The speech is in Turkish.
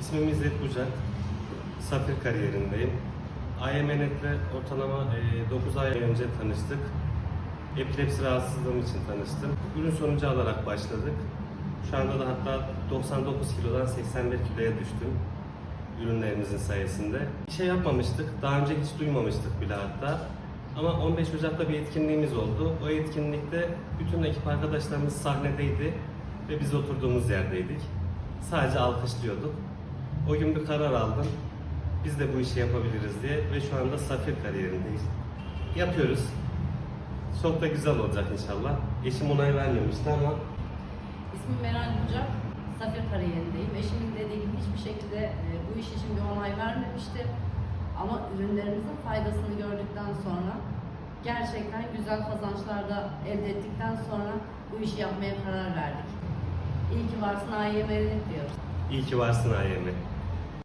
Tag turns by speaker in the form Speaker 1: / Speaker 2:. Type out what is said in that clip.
Speaker 1: İsmim İzzet Bucak. Safir kariyerindeyim. IMNet'le ortalama 9 ay önce tanıştık. Epilepsi rahatsızlığım için tanıştım. Ürün sonucu alarak başladık. Şu anda da hatta 99 kilodan 81 kiloya düştüm ürünlerimizin sayesinde. Bir şey yapmamıştık, daha önce hiç duymamıştık bile hatta. Ama 15 Ocak'ta bir etkinliğimiz oldu. O etkinlikte bütün ekip arkadaşlarımız sahnedeydi ve biz oturduğumuz yerdeydik. Sadece alkışlıyorduk. O gün bir karar aldım. Biz de bu işi yapabiliriz diye ve şu anda Safir kariyerindeyiz. Yapıyoruz. Çok da güzel olacak inşallah. Eşim onay vermemişti ama
Speaker 2: İsmim Meral Bucak. Safir kariyerindeyim. Eşimin dediği gibi hiçbir şekilde e, bu iş için bir onay vermemişti. Ama ürünlerimizin faydasını gördükten sonra gerçekten güzel kazançlar da elde ettikten sonra bu işi yapmaya karar verdik. İyi ki varsın AYM'nin diyoruz.
Speaker 1: iyi ki varsın AYM.